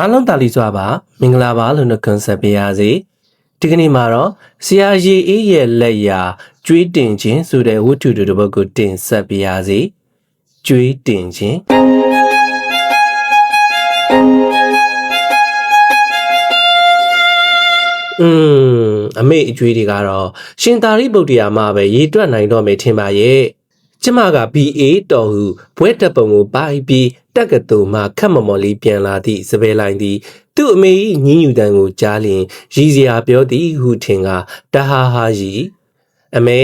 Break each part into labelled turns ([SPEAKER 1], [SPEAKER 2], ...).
[SPEAKER 1] အားလုံးတာလီစွာပါမင်္ဂလာပါလို့နှုတ်ခွန်းဆက်ပေးရစေဒီကနေ့မှာတော့ဆရာရေအေးရဲ့လက်ရာကျွေးတင်ခြင်းဆိုတဲ့ဝတ္ထုတစ်ပုဒ်ကိုတင်ဆက်ပေးရစေကျွေးတင်ခြင်းอืมအမေအကျွေးတွေကတော့ရှင်သာရိပုတ္တရာမှာပဲရေးတွက်နိုင်တော့မယ်ထင်ပါရဲ့ ကျမက BA တော်ဟုဘွဲတက်ပုံကိုပိုက်ပြီးတက်ကတူမှခက်မမော်လေးပြန်လာသည့်စပယ်လိုင်းသည်သူ့အမေ၏ညင်းညူတန်ကိုကြားလျင်ရည်စရာပြောသည်ဟုထင်ကတဟာဟာရီအမေ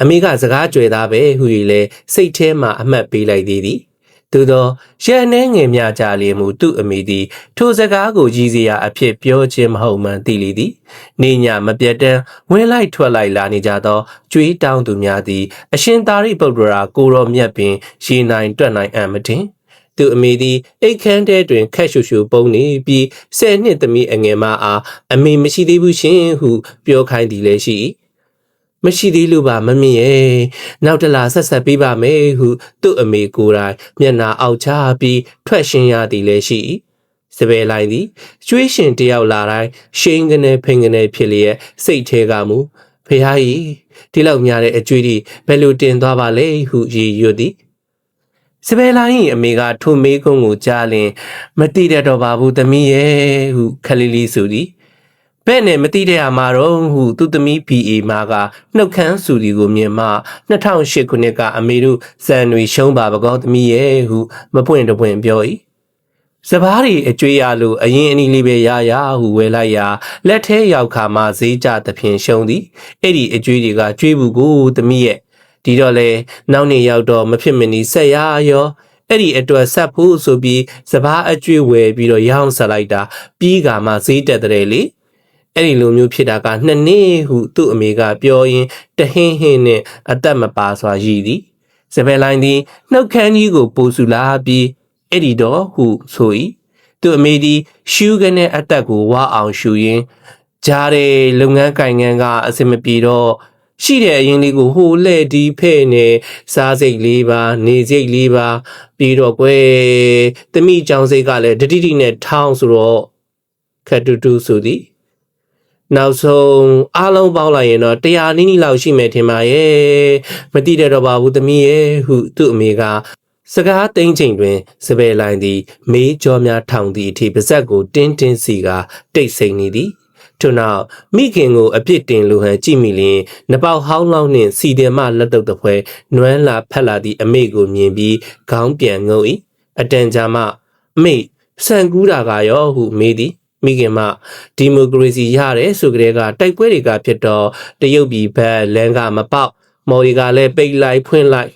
[SPEAKER 1] အမေကစကားကြွယ်သားပဲဟု၍လဲစိတ်ထဲမှအမှတ်ပေးလိုက်သေးသည် သို့သောရန်နှဲငယ်များကြလျင်မူသူ့အမိသည်ထိုစကားကိုကြီးစရာအဖြစ်ပြောခြင်းမဟုတ်မှန်သိလေသည်နေညမပြတ်တမ်းဝင်လိုက်ထွက်လိုက်လာနေကြသောကြွေးတောင်းသူများသည်အရှင်သာရိပုတ္တရာကိုရောမြတ်ပင်ရေနိုင်တွက်နိုင်အံ့မတင်သူအမေသည်အိတ်ခမ်းတဲတွင်ခက်ရှူရှူပုံနေပြီးဆယ်နှစ်သမီးအငယ်မအားအမေမရှိသေးဘူးရှင်ဟုပြောခိုင်းသည်လည်းရှိ၏ မရှိသေးလို့ပါမမင်းရဲ့နောက်တလားဆက်ဆက်ပေးပါမယ်ဟုသူ့အမေကိုယ်တိုင်မျက်နာအောက်ချပြီးထွက်ရှင်ရသည်လည်းရှိ၏စပယ်လိုက်သည်ကျွေးရှင်တယောက်လာတိုင်းရှိန်ကနေဖိန်ကနေဖြစ်လျက်စိတ်ထဲကမူဖះကြီးဒီလောက်များတဲ့အကျွေးတွေဘယ်လိုတင်သွားပါလဲဟုရည်ရွတ်သည်စပယ်လိုင်း၏အမေကထိုမေးခွန်းကိုကြားလင် မတိတတ်တော့ပါဘူးသမီးရဲ့ဟုခလီလီဆိုသည် ဘဲ့နဲ့မတိတဲ့အမှာတော့ဟုသူ့သမီး PA မှာကနှုတ်ခမ်းစုဒီကိုမြင်မှ2008ခုနှစ်ကအမေတို့စံတွေရှုံးပါပကောသမီးရဲ့ဟုမပွင့်တပွင့်ပြော၏စပားတွေအကျွေးရလို့အရင်အနီလေးပဲရရဟုဝယ်လိုက်ရာလက်ထဲရောက်ခါမှဈေးကြသဖြင့်ရှုံးသည်အဲ့ဒီအကျွေးတွေကကျွေးဘူးကိုသမီးရဲ့ဒီတော့လေနောက်နေ့ရောက်တော့မဖြစ်မနေဆက်ရရောအဲ့ဒီအတွက်ဆက်ဖို့ဆိုပြီးစပားအကျွေးဝယ်ပြီးတော့ရောင်းဆက်လိုက်တာပြီးကမှဈေးတက်တဲ့လေ အဲ့ဒီလိုမျိုးဖြစ်တာကနှစ်နှစ်ဟုသူ့အမေကပြောရင်းတဟင်းဟင်းနဲ့အသက်မပါစွာရည်သည်စပယ်လိုင်းသည်နှုတ်ခမ်းကြီးကိုပိုးဆူလာပြီးအဲ့ဒီတော့ဟုဆို၏သူ့အမေသည်ရှူးကနေအသက်ကိုဝါအောင်ရှူရင်းကြားတဲ့လုပ်ငန်းကိုင်ငန်းကအစင်မပြေတော့ရှိတဲ့အရင်လေးကိုဟိုလှဲ့ဒီဖဲ့နေစားစိတ်လေးပါနေစိတ်လေးပါပြီးတော့ကွယ်တမိကြောင်စိတ်ကလည်းတတိတိနဲ့ထောင်းဆိုတော့ခက်တူတူဆိုသည် နောက်ဆုံးအားလုံးပေါင်းလိုက်ရင်တော့တရားနီးနီးလောက်ရှိမယ်ထင်ပါရဲ့မတိတဲ့တော့ပါဘူးသမီးရဲ့ဟုသူ့အမေကစကားသိမ့်ချိန်တွင်စပယ်လိုင်းသည် မေးကြောများထောင်သည့်အထိပါဇက်ကိုတင်းတင်းစီကတိတ်ဆိတ်နေသည်ထို့နောက်မိခင်ကိုအပြစ်တင်လိုဟန်ကြည့်မိလျင်နှပေါက်ဟောင်းလောင်းနှင့်စီတယ်မလက်တုပ်တစ်ဖွဲနွမ်းလာဖက်လာသည့်အမေကိုမြင်ပြီးခေါင်းပြန်ငုံ၏အတန်ကြာမှအမေဆန်ကူးတာကရောဟုမေးသည် မိခင်မဒီမိုကရေစီရတယ်ဆိုကြတဲ့ကတိုက်ပွဲတွေကဖြစ်တော့တရုတ်ပြည်ဘက်လမ်းကမပေါက်မော်ရီကလည်းပိတ်လိုက်ဖွင့်လိုက်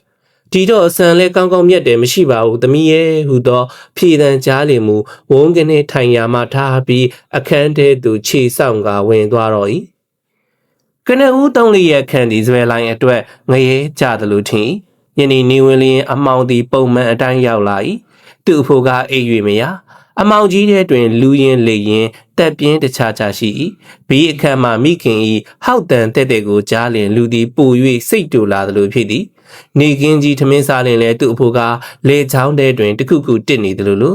[SPEAKER 1] ဒီတော့အဆန်လဲကောင်းကောင်းမြတ်တယ်မရှိပါဘူးသမီးရဲ့ဟူသောဖြေတန်ကြားလင်မူဝုန်းကနေထိုင်ရာမှထားပြီးအခန်းထဲသို့ခြေဆောင်ကဝင်သွားတော့၏ကနဦးတုံးလေးရဲ့ခန်းဒီဇွဲလိုင်းအတွက်ငရဲကြသလိုထင်ယနေ့နေဝင်လျင်အမောင်သည်ပုံမှန်အတိုင်းရောက်လာ၏သူ့အဖိုးကအိပ်၍မရ အမောင်ကြီးထဲတွင် လူရင်လေရင်တက်ပြင်းတခြားခြားရှိ၏ဘေးအခန်းမှမိခင်၏ဟောက်တန်တဲ့တဲ့ကိုကြားလင်လူသည်ပို၍စိတ်တူလာသလိုဖြစ်သည်နေကင်းကြီးထမင်းစားလင်လဲသူ့အဖိုးကလေချောင်းထဲတွင်တခုခုတစ်နေသလိုလို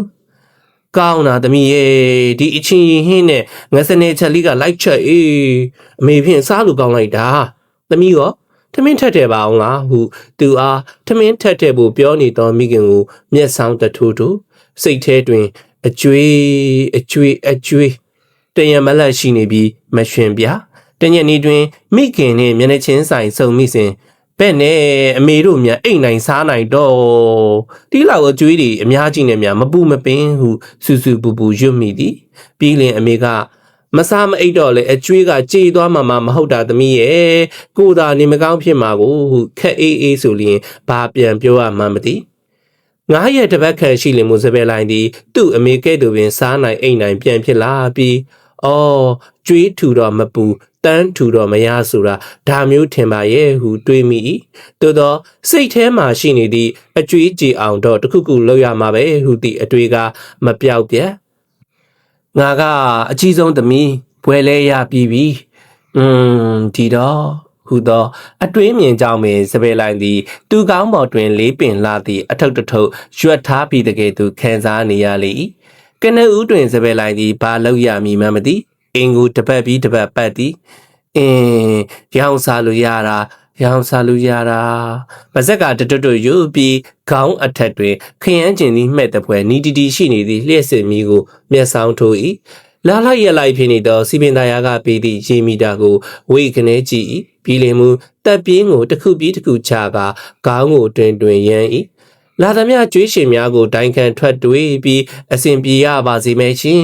[SPEAKER 1] ကောင်းတာသမီးရဲ့ဒီအချင်းရင်ဟင်းနဲ့ငစနေချက်လေးကလိုက်ချက်အေးအမေဖြင့်စားလို့ကောင်းလိုက်တာသမီးရောထမင်းထက်တယ်ပါအောင်လားဟုသူအားထမင်းထက်တယ်ဖို့ပြောနေသောမိခင်ကိုမျက်စောင်းတထိုးထိုးစိတ်ထဲတွင် အကျွေးအကျွေးအကျွေးတရံမလက်ရှိနေပြီးမရှင်ပြတညနေတွင်မိခင်နှင့်မျက်နှာချင်းဆိုင်စုံမိစဉ်ပဲ့နဲ့အမေတို့များအိမ်နိုင်စားနိုင်တော့တီးလောက်အကျွေးတွေအများကြီးနဲ့များမပူမပင်းဟုစူစူပူပူရွတ်မိသည်ပြီးလင်အမေကမစားမအိတ်တော့လေအကျွေးကကြေသွားမှမမဟုတ်တာသမီးရဲ့ကိုသာနေမကောင်းဖြစ်မှာကိုဟုခက်အေးအေးဆိုလျင်ဘာပြန်ပြောရမှမသိ ငါးရက်တပတ်ခန့်ရှိလင်မှုစပယ်လိုင်းသည်သူ့အမေကဲ့သို့ပင်စားနိုင်အိမ်နိုင်ပြန်ဖြစ်လာပြီးအော်ကျွေးထူတော့မပူတန်းထူတော့မရဆိုတာဒါမျိုးထင်ပါရဲ့ဟုတွေးမိ၏သို့သောစိတ်ထဲမှာရှိနေသည့်အကျွေးကြေအောင်တော့တခုခုလုပ်ရမှာပဲဟုသည့်အတွေးကမပြောက်ပြက်ငါကအကြီးဆုံးသမီးဘွယ်လဲရပြီးပြီอืมဒီတော့ ဟုသောအတွေးမြင်ကြောင်းပင်စပယ်လိုက်သည် သူကောင်းပေါ်တွင်လေးပင်လာသည့်အထုပ်တထုပ်ရွက်ထားပြီးတကယ်သူခံစားနေရလေ၏ကနဦးတွင်စပယ်လိုက်သည်ဘာလောက်ရမည်မှမသိအင်ကိုတပတ်ပြီးတပတ်ပတ်သည်အင်းရောင်စားလို့ရတာရောင်စားလို့ရတာပါဇက်ကတတွတ်တွတ်ယူပြီးခေါင်းအထက်တွင်ခရမ်းကျင်သည်မှဲ့တဲ့ပွဲနီတီတီရှိနေသည့်လျှက်စစ်မီးကိုမျက်စောင်းထိုး၏ လာလိုက်ရလိုက်ဖြစ်နေသောစီပင်သားယာကပေးသည့်ရေမီတာကိုဝေကနေကြည့်၏ပြီးလင်မူတပ်ပြင်းကိုတစ်ခုပြီးတစ်ခုချကာခေါင်းကိုတွင်တွင်ရမ်း၏လာသမျှကျွေးရှင်များကိုတိုင်ခံထွက်တွေးပြီးအစဉ်ပြေရပါစေမယ်ရှင်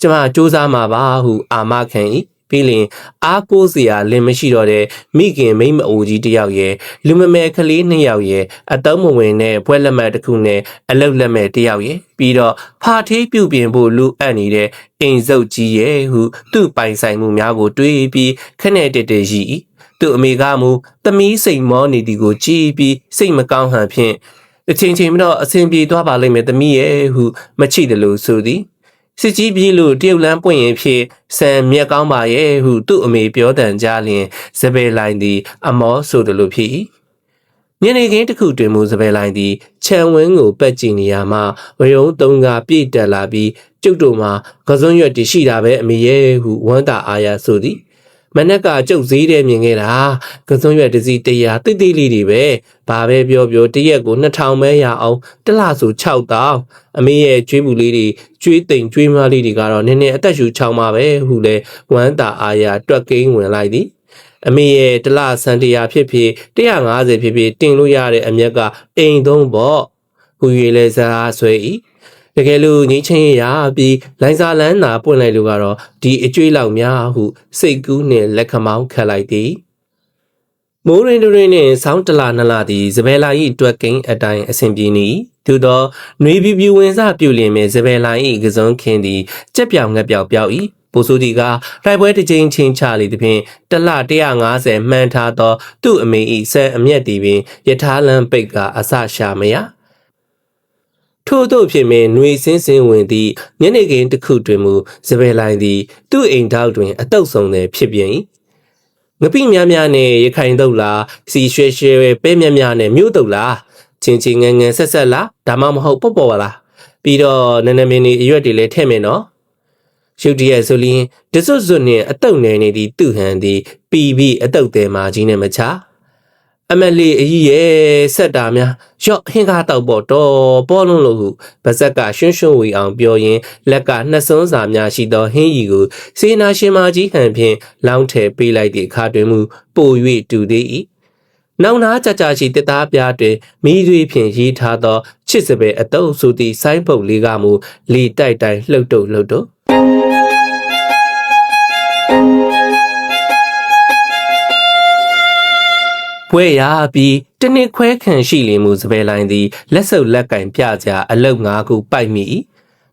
[SPEAKER 1] ကျမစူးစမ်းမှာပါဟုအာမခံ၏ ပြီးလင်အားကိုးစရာလင်မရှိတော့တဲ့မိခင်မိမအိုကြီးတစ်ယောက်ရဲ့လူမမယ်ကလေးနှစ်ယောက်ရဲ့အတုံးမဝင်တဲ့ဘွဲလက်မှတ်တစ်ခုနဲ့အလုတ်လက်မဲ့တစ်ယောက်ရဲ့ပြီးတော့ဖာထေးပြုတ်ပြင်ဖို့လူအပ်နေတဲ့အိမ်စုပ်ကြီးရဲ့ဟုသူ့ပိုင်ဆိုင်မှုများကိုတွေးပြီးခနဲ့တက်တက်ရှိ၏သူ့အမေကမူသမီးစိတ်မောနေသည်ကိုကြည်ပြီးစိတ်မကောင်းဟန်ဖြင့်အချင်းချင်းမတော့အဆင်ပြေသွားပါလိမ့်မယ်သမီးရဲ့ဟုမချိတယ်လို့ဆိုသည် စစ်ကြီးပြေးလို့တရုတ်လန်းပွင့်ရင်ဖြစ်ဆန်မြက်ကောင်းပါရဲ့ဟုသူ့အမေပြောတန်ကြလျင်စပယ်လိုင်းသည် အမောဆိုတယ်လို့ဖြစ်၏ညနေခင်းတစ်ခုတွင်မူစပယ်လိုင်းသည်ခြံဝင်းကိုပက်ကြည့်နေရမှဝရုံသုံးကပြည့်တက်လာပြီးကျုပ်တို့မှာကစွန်းရွက်တရှိတာပဲအမေရဲ့ဟုဝမ်းသာအားရဆိုသည် မနက်ကကျုပ်ဈေးထဲမြင်ခဲ့တာကစွန်းရွက်တစ်စီးတရာတိတ်တိတ်လေးတွေပဲဘာပဲပြောပြောတရက်ကို2000ပဲရအောင်တစ်လဆို6000အမေရဲ့ကျွေးမှုလေးတွေကျွေးတိမ်ကျွေးမလေးတွေကတော့နည်းနည်းအသက်ရှူချောင်းပါပဲဟုလဲဝမ်းသာအားရတွက်ကိန်းဝင်လိုက်သည်အမေရဲ့တလဆန်တရာဖြစ်ဖြစ်150ဖြစ်ဖြစ်တင်လို့ရတဲ့အမျက်ကအိမ်သုံးပေါ့ဟူ၍လဲစားဆွဲ၏ တကယ်လို့ငိချင်းရပြီးလိုင်းစာလန်းသာပွင့်လိုက်လို့ကတော့ဒီအကျွေးလောက်များဟုစိတ်ကူးနှင့်လက်ခမောင်းခတ်လိုက်သည်မိုးရင်တွင်နှင့်ဆောင်းတလာနလာသည်ဇဘဲလာ၏တွက်ကိန်းအတိုင်းအစဉ်ပြေနေသို့သောနှွေပြပြဝင်စားပြုလင်မဲ့ဇဘဲလာ၏ကစုံခင်းသည်ကြက်ပြောင်ငက်ပြောင်ပြောက်၏ပိုဆိုဒီကတိုက်ပွဲတစ်ကြိမ်ချင်းချလေသည်ဖြင့်တလ150မှန်ထားသော သူ့အမေ၏ဆန်အမျက်သည်ပင်ယထာလန်ပိတ်ကအစရှာမရ ထို့သောဖြစ်မင်းຫນွေစင်းစင်းဝင်သည့်ညနေခင်းတစ်ခုတွင်မူစပယ်လိုင်းသည် သူ့အိမ်ထောက်တွင်အတုပ်ဆုံးသည်ဖြစ်ပြန်၏ငပိများများနဲ့ရခိုင်တုတ်လားစီရွှဲရွှဲပဲမြက်များနဲ့မြို့တုတ်လားချင်းချင်းငယ်ငယ်ဆက်ဆက်လားဒါမှမဟုတ်ပေါ့ပေါ့ပါလားပြီးတော့နည်းနည်းမင်းဒီအရွက်တွေလည်းထည့်မယ်နော်ရုတ်တရက်ဆိုလျင်တစွတ်စွတ်နှင့်အတုတ်နေနေသည့်သူ့ဟန်သည်ပီပြီးအတုတ်သေးမာကြီးနဲ့မချ အမလီအကြီးရဲ့ဆက်တာများရော့ဟင်းကားတောက်ပေါ်တော့ပေါ်လုံးလို့ဟုပါဇက်ကရွှွှွှဝေအောင်ပြောရင်းလက်ကနှစ်စွန်းစာများရှိသောဟင်းရီကိုစေနာရှင်မကြီးဟန်ဖြင့်လောင်းထဲပေးလိုက်သည့်အခါတွင်မူပို၍တူသေး၏နောင်နာကြကြရှိတစ်သားပြားတွင်မိသွေးဖြင့်ရေးထားသောချစ်စပယ်အတုပ်ဆိုသည့်ဆိုင်းပုတ်လေးကမူလီတိုက်တိုက်လှုပ်တုပ်လှုပ်တုပ် ပွဲရပြီးတနစ်ခွဲခံရှိလင်မှုစပယ်လိုင်းသည်လက်ဆုပ်လက်ကင်ပြကြအလုတ်ငါးခုပိုက်မိ၏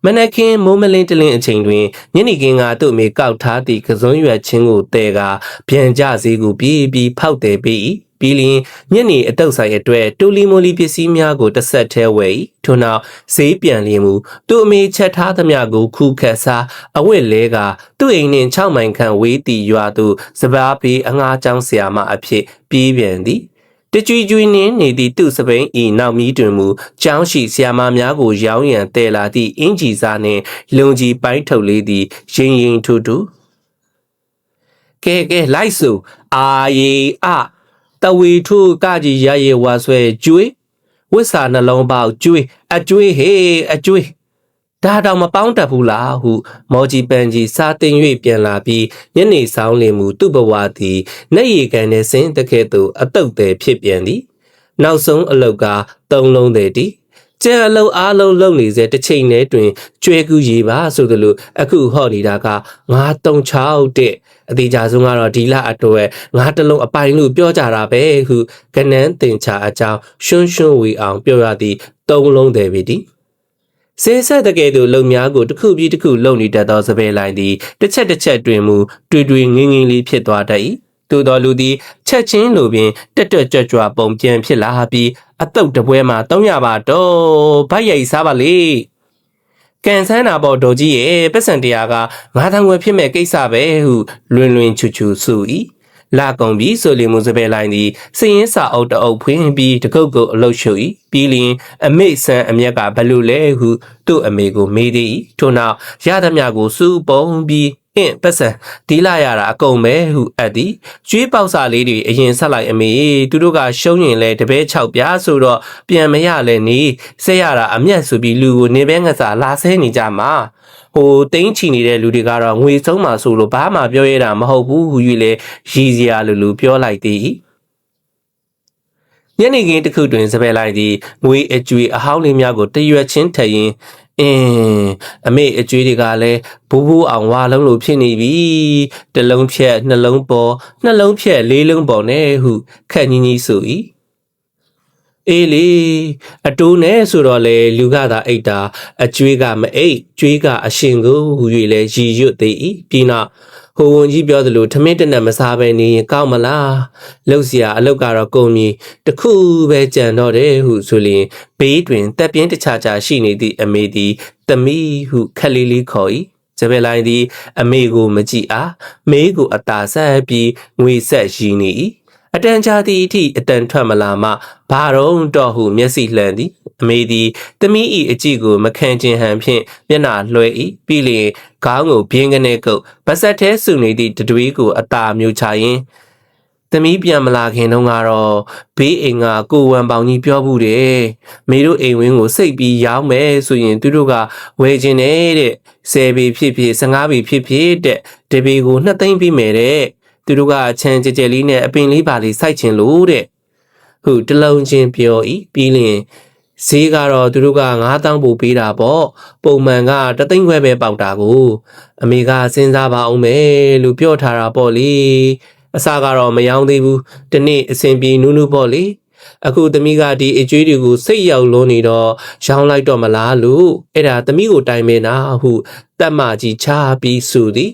[SPEAKER 1] မနက်ခင်းမိုးမလင်းတလင်းအချိန်တွင်ညနေခင်းကသူ့အမေကောက်ထားသည့်ကစုံရွက်ချင်းကိုတဲကပြန်ကြစည်းကိုပြေးပြီးဖောက်တယ်ပြီး၏ပြီးလျင်ညနေအတုပ်ဆိုင်အတွက်တူလီမိုလီပစ္စည်းများကိုတစ်ဆက်ထဲဝယ်ထို့နောက်ဈေးပြန်လျင်မူသူ့အမေချက်ထားသမျှကိုခုခတ်စားအဝတ်လဲကသူ့အိမ်နှင့်6မိုင်ခန့်ဝေးတီရွာသို့စပားပေးအငှားချောင်းဆရာမအဖြစ်ပြေးပြန်သည် တကြွီကြွီနှင်းနေသည့်သူ့စပိန်ဤနောက်မီးတွင်မူကျောင်းရှိဆရာမများကိုရောင်းရန်တဲလာသည့်အင်ဂျီစားနှင့်လုံကြီးပိုင်းထုတ်လေးသည်ရင်ရင်ထူထူကဲကဲလိုက်စို့အာရီအတဝီထုကကြီးရရေဝါဆွဲကျွေးဝစ်စာနှလုံးပေါက်ကျွေးအကျွေးဟေးအကျွေး ဒါတော့မပေါင်းတတ်ဘူးလားဟု မော်ဂျီပန်ကြီးစာတင်၍ပြန်လာပြီးညနေဆောင်လင်မူသူ့ဘဝသည်နှက်ရီကန်နဲ့ဆင်းတကဲ့သို့အတုတ်သည်ဖြစ်ပြန်သည်နောက်ဆုံးအလုတ်ကသုံးလုံးသည်တည်းကျန်အလုံးအားလုံးလုံနေစေတစ်ချိန်နဲ့တွင်ကျွဲကူးရေပါဆိုသလိုအခုဟော့နေတာက936တဲ့အသေးချာဆုံးကတော့ဒီလအတွက်ငါးတလုံးအပိုင်လို့ပြောကြတာပဲဟုကနန်းတင်ချာအကြောင်းရှွန်းရှွန်းဝေအောင်ပြောရသည့်သုံးလုံးတယ်ပြီတ ည်းစေဆက်တကယ်သူလုံများကိုတစ်ခုပြီးတစ်ခုလုံနေတတ်သောစပယ်လိုင်းသည်တစ်ချက်တစ်ချက်တွင်မူတွေ့တွေ့ငင်းငင်းလေးဖြစ်သွားတတ်၏သို့တော်လူသည်ချက်ချင်းလိုပင်တက်တက်ကြွကြွပုံပြန်ဖြစ်လာပြီးအတုတ်တပွဲမှာ300ပါတော့ဗိုက်ရိုက်စားပါလေကန်ဆန်းနာပေါ်တော်ကြီးရဲ့ပတ်စံတရားက9000ဝယ်ဖြစ်မဲ့ကိစ္စပဲဟုလွင်လွင်ချူချူဆို၏ လာကုန်ပြီဆိုလီမူစပယ်လိုင်းသည်စည်ရင်စာအုပ်တအုပ်ဖွင့်ပြီးတကုတ်ကိုအလုတ်ရှု၏ပြီးလျင်အမေဆန်အမျက်ကဘလို့လဲဟုသူ့အမေကိုမေးသည်ထို့နောက်ရသမျှကိုစူးပုံပြီးအင်းပတ်စံဒီလာရတာအကုန်ပဲဟုအပ်သည်ကျွေးပေါက်စာလေးတွေအရင်ဆက်လိုက်အမေသူတို့ကရှုံးရင်လဲတပဲ6ပြားဆိုတော့ပြန်မရလဲနေဆက်ရတာအမျက်ဆိုပြီးလူကိုနေပဲငစားလာဆဲနေကြမှာ ဟိုတိန်းချီနေတဲ့လူတွေကတော့ငွေဆုံးမှာဆိုလို့ဘာမှပြောရတာမဟုတ်ဘူးဟူ၍လေရည်စရာလူလူပြောလိုက်သည်ညနေခင်းတစ်ခုတွင်စပယ်လိုက်သည်ငွေအကျွေအဟောင်းလေးများကိုတရွက်ချင်းထရင်အင်းအမေအကျွေးတွေကလည်းဘူးဘူးအောင်ဝါလုံးလိုဖြစ်နေပြီတစ်လုံးဖြက်နှလုံးပေါ်နှလုံးဖြက်လေးလုံးပေါ်နဲ့ဟုခက်ကြီးကြီးဆို၏ အေးလေအတိုးနဲ့ဆိုတော့လေလူကသာအိတ်တာအကျွေးကမအိတ်ကျွေးကအရှင်ကိုဟူ၍လဲရည်ရွတ်သေး၏ပြီးနောက်ဟိုဝန်ကြီးပြောသလိုထမင်းတနက်မစားဘဲနေရင်ကောက်မလားလှုပ်เสียအလုပ်ကတော့ကုန်ပြီတခုပဲကြံတော့တယ်ဟုဆိုလျင်ဘေးတွင်တက်ပြင်းတခြားခြားရှိနေသည့်အမေသည်တမီဟုခက်လေးလေးခေါ်၏ဂျပယ်လိုင်းသည်အမေကိုမကြည့်အားမေးကိုအသာဆက်ပြီးငွေဆက်ရည်နေ၏ အတန်ကြာသည့်အထိအတန်ထွက်မလာမှဘာတော့တော့ဟုမျက်စိလှမ်းသည်အမေသည်တမီးဤအကြည့်ကိုမခံခြင်းဟန်ဖြင့်မျက်နှာလွှဲ၏ပြီးလျင်ခေါင်းကိုပြင်းကနေကုတ်ဗဆက်သေးဆူနေသည့်တတွေးကိုအသာမျိုးချရင်းသမီးပြန်မလာခင်တုန်းကတော့ဘေးအိမ်ကကိုဝံပေါင်ကြီးပြောဘူးတယ်မေတို့အိမ်ဝင်းကိုစိတ်ပြီးရောင်းမယ်ဆိုရင်သူတို့ကဝယ်ခြင်းနဲ့တဲ့ဆယ်ပေဖြစ်ဖြစ်15ပေဖြစ်ဖြစ်တဲ့တပေကိုနှစ်သိမ့်ပြီးမယ်တဲ့ သူတို့ကချမ်းကြဲကြဲလေးနဲ့အပင်လေးပါလေးစိုက်ခြင်းလို့တဲ့ဟုတလုံးချင်းပြောဤပြီးလျင်ဈေးကတော့သူတို့က9000ပို့ပေးတာပေါ့ပုံမှန်ကတသိန်းခွဲပဲပေါက်တာကို အမေကစဉ်းစားပါအောင်မယ်လို့ပြောထားတာပေါ့လေအစားကတော့မယောင်းသေးဘူးဒီနေ့အစဉ်ပြေနူးနူးပေါ့လေအခုသမီးကဒီအကျွေးတွေကိုစိတ်ရောက်လုံးနေတော့ရောင်းလိုက်တော့မလားလို့အဲ့ဒါသမီးကိုတိုင်မင်နာဟုတတ်မကြီးချပြီးဆိုသည်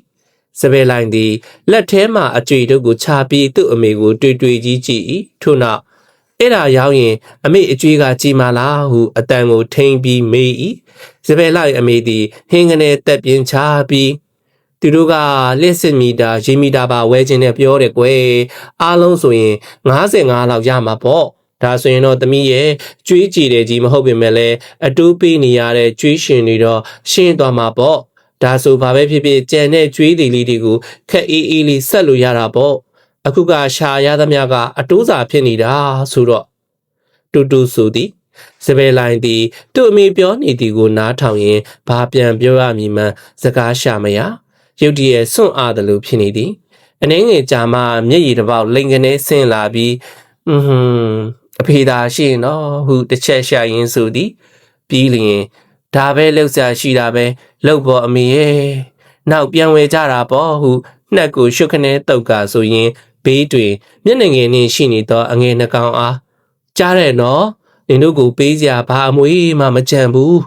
[SPEAKER 1] စပယ်လိုင်းသည်လက်ထဲမှအကျွေတို့ကိုချပြီးသူ့အမေကို တွေ့တွေ့ကြီးကြည့်၏ထို့နောက်အဲ့ဒါရောက်ရင် အမေအကျွေးကကြည်မာလားဟုအတန်ကိုထိန်ပြီးမေး၏စပယ်လိုက်အမေသည်ဟင်းကနေတက်ပြင်းချပြီးသူတို့ကလက်စစ်မီတာရေမီတာပါဝဲခြင်းနဲ့ပြောတယ်ကွယ်အားလုံးဆိုရင်55လောက်ရမှာပေါ့ဒါဆိုရင်တော့သမီးရဲ့ကြွေးကြည်တယ်ကြီးမဟုတ်ပေမဲ့လည်းအတိုးပေးနေရတဲ့ကြွေးရှင်တွေတော့ရှင်းသွားမှာပေါ့ ဒါဆိုဘာပဲဖြစ်ဖြစ်ကြံတဲ့ကြွေးတွေလေးတွေကိုခက်အေးအေးလေးဆက်လို့ရတာပေါ့အခုကရှာရသမျှကအတိုးစာဖြစ်နေတာဆိုတော့တူတူဆိုသည်စပယ်လိုင်းသည်သူ့အမေပြောနေသည်ကိုနားထောင်ရင်ဘာပြန်ပြောရမည်မှန်းစကားရှာမရရုတ်တရက်စွန့်အားတယ်လို့ဖြစ်နေသည်အနှင်းငယ်ကြာမှမျက်ရည်တစ်ပေါက်လိန်ကနေဆင်းလာပြီးဟွန်းဟွန်းအဖေသာရှိရင်တော့ဟုတစ်ချက်ရှာရင်းဆိုသည်ပြီးလျင် ဒါပဲလှုပ်ရှားရှိတာပဲလှုပ်ပေါ်အမေရဲ့နောက်ပြန်ဝဲကြတာပေါ့ဟုနှက်ကိုရှုပ်ခနဲတုတ်ကဆိုရင်ဘေးတွင်မျက်နှာငယ်နှင့်ရှိနေသောအငယ်နှကောင်အားကြားတယ်နော်နင်တို့ကိုပေးစရာဘာအမွေမှမကြံဘူး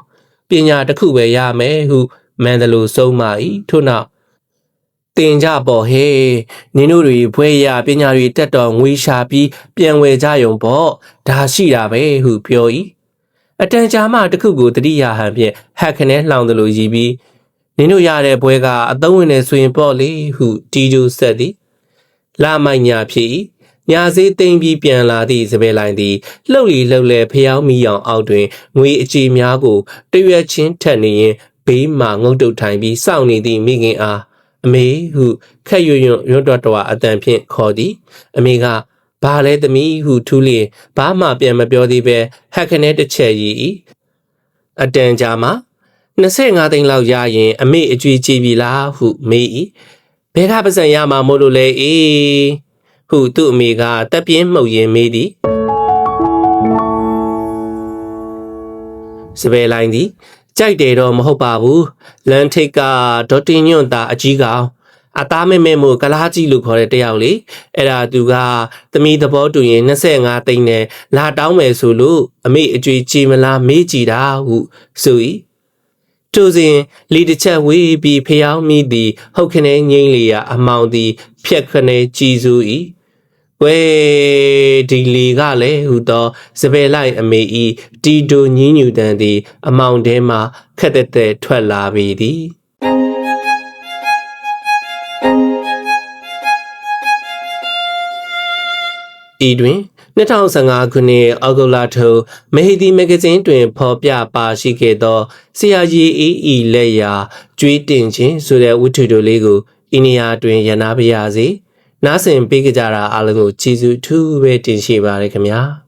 [SPEAKER 1] ပညာတစ်ခုပဲရမယ်ဟုမန်ဒလိုဆုံးမ၏ထို့နောက်တင်ကြပေါ့ဟေးနင်တို့တွေဘွဲရပညာတွေတက်တော်ငွေရှာပြီးပြန်ဝယ်ကြယုံပေါ့ဒါရှိတာပဲဟုပြော၏ အတန်ကြာမှတခုကိုတတိယဟန်ဖြင့်ဟက်ခနဲလှောင်သလိုရည်ပြီးနင်တို့ရတဲ့ဘွဲကအသုံးဝင်နေဆိုရင်ပေါ့လေဟုတီဂျိုဆက်သည်လာမိုက်ညာဖြစ်၏ညာစည်းသိမ့်ပြီးပြန်လာသည့်စပယ်လိုင်းသည်လှုပ်လီလှုပ်လဲဖျောင်းမီအောင်အောက်တွင်ငွေအကြေများကိုတရွက်ချင်းထက်နေရင်ဘေးမှငုတ်တုတ်ထိုင်ပြီးစောင့်နေသည့်မိခင်အားအမေဟုခက်ရွရွရွတ်တော်တော်အတန်ဖြင့်ခေါ်သည်အမေက ဘာလဲသမီးဟုထူးလျင်ဘာမှပြန်မပြောသေးပဲဟက်ခနဲတစ်ချက်ရည်၏အတန်ကြာမှ25သိန်းလောက်ရရင်အမေအကျွေးကြည့်ပြီလားဟုမေး၏ဘဲကပစံရမှာမို့လို့လဲအေးဟုသူ့အမေကတက်ပြင်းမှုတ်ရင်မေးသည်စပယ်လိုင်းသည်ကြိုက်တယ်တော့မဟုတ်ပါဘူးလန်ထိတ်ကဒေါ်တင်ညွန့်တာအကြီးကောင် အသားမဲမဲမို့ကလားကြီးလို့ခေါ်တဲ့တယောက်လေအဲ့ဒါသူကသမီးသဘောတူရင်25သိန်းနဲ့လာတောင်းမယ်ဆိုလို့အမေအကျွေးကြည်မလားမေးကြည့်တာဟုဆို၏ထိုစဉ်လီတစ်ချက်ဝေးပြီးဖျောင်းမိသည်ဟုတ်ခနဲ့ငိမ့်လျာအမောင်သည် ဖြက်ခနဲ့ကြည်စု၏ဝဲဒီလီကလည်းဟူသောစပယ်လိုက်အမေဤတီတိုညင်းညူတန်သည် အမောင်ထဲမှခက်တဲ့တဲ့ထွက်လာပေသည် ဤတွင်2015ခုနှစ်အောက်တိုဘာထုတ်မဟီဒီမဂ္ဂဇင်းတွင် ဖော်ပြပါရှိခဲ့သောဆရာကြီးအေးဤလက်ရာကျွေးတင်ခြင်းဆိုတဲ့ဝတ္ထုတို့လေးကိုအိန္ဒိယတွင်ရနာပါရစေနားဆင်ပေးကြတာအားလုံးကိုကျေးဇူးထူးပဲတင်ရှိပါရခင်ဗျာ။